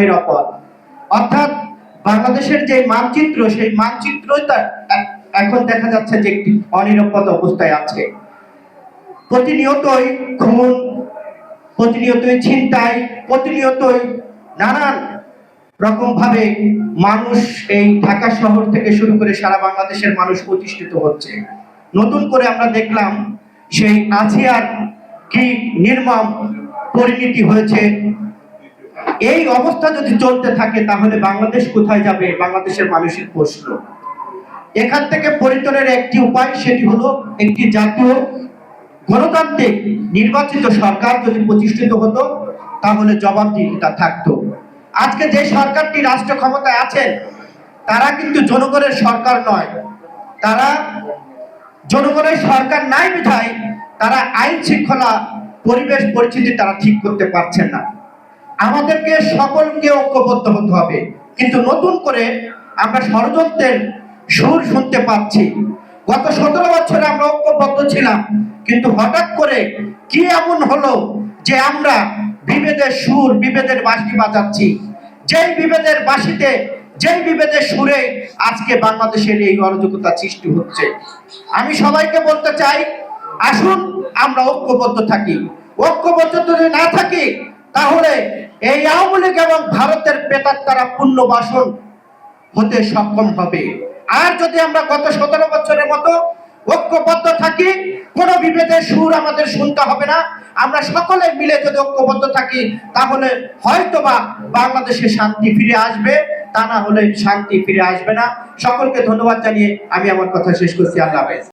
অনিরাপদ অর্থাৎ বাংলাদেশের যে মানচিত্র, সেই মানচিত্রটা এ- এখন দেখা যাচ্ছে যে একটি অনিরাপদ অবস্থায় আছে। প্রতিনিয়তই খুন, প্রতিনিয়তই প্রতিনিয়তই নানান মানুষ এই ঢাকা শহর থেকে শুরু করে সারা বাংলাদেশের মানুষ প্রতিষ্ঠিত হচ্ছে। নতুন করে আমরা দেখলাম সেই আজিয়ার কি নির্মম পরিণতি হয়েছে এই অবস্থা যদি চলতে থাকে, তাহলে বাংলাদেশ কোথায় যাবে? বাংলাদেশের মানুষের প্রশ্ন। এখান থেকে পরিত্রাণের একটি উপায়, সেটি হলো একটি জাতীয় গণতান্ত্রিক নির্বাচিত সরকার যদি প্রতিষ্ঠিত হতো, তাহলে জবাবদিহিতা থাকতো। আজকে যে সরকারটি রাষ্ট্র ক্ষমতায় আছেন, তারা কিন্তু জনগণের সরকার নয়। তারা জনগণের সরকার নাই বিধায় তারা আইন শৃঙ্খলা, পরিবেশ পরিস্থিতি তারা ঠিক করতে পারছেন না। আমাদেরকে সকলকে ঐক্যবদ্ধ হতে হবে। কিন্তু নতুন করে আমরা ষড়যন্ত্রের সুর শুনতে পাচ্ছি। গত সতেরো বছরে আমরা ঐক্যবদ্ধ ছিলাম, কিন্তু হঠাৎ করে কি এমন হলো যে আমরা বিভেদের সুর, বিভেদের বাঁশি বাজাচ্ছি? যেই বিভেদের বাঁশিতে, যেই বিভেদের সুরে আজকে বাংলাদেশের এই অরাজকতা সৃষ্টি হচ্ছে। আমি সবাইকে বলতে চাই, আসুন আমরা ঐক্যবদ্ধ থাকি। ঐক্যবদ্ধ যদি না থাকি তাহলে এই আওয়ামী লীগ এবং ভারতের পেতার তারা পূর্ণ হতে সক্ষম হবে। আর যদি আমরা গত সতেরো বছরের মতো ঐক্যবদ্ধ থাকি, কোনো বিভেদের সুর আমাদের শুনতে হবে না। আমরা সকলে মিলে যদি ঐক্যবদ্ধ থাকি, তাহলে হয়তোবা বাংলাদেশে শান্তি ফিরে আসবে। তা না হলে শান্তি ফিরে আসবে না। সকলকে ধন্যবাদ জানিয়ে আমি আমার কথা শেষ করছি। আল্লাহ হাফেজ।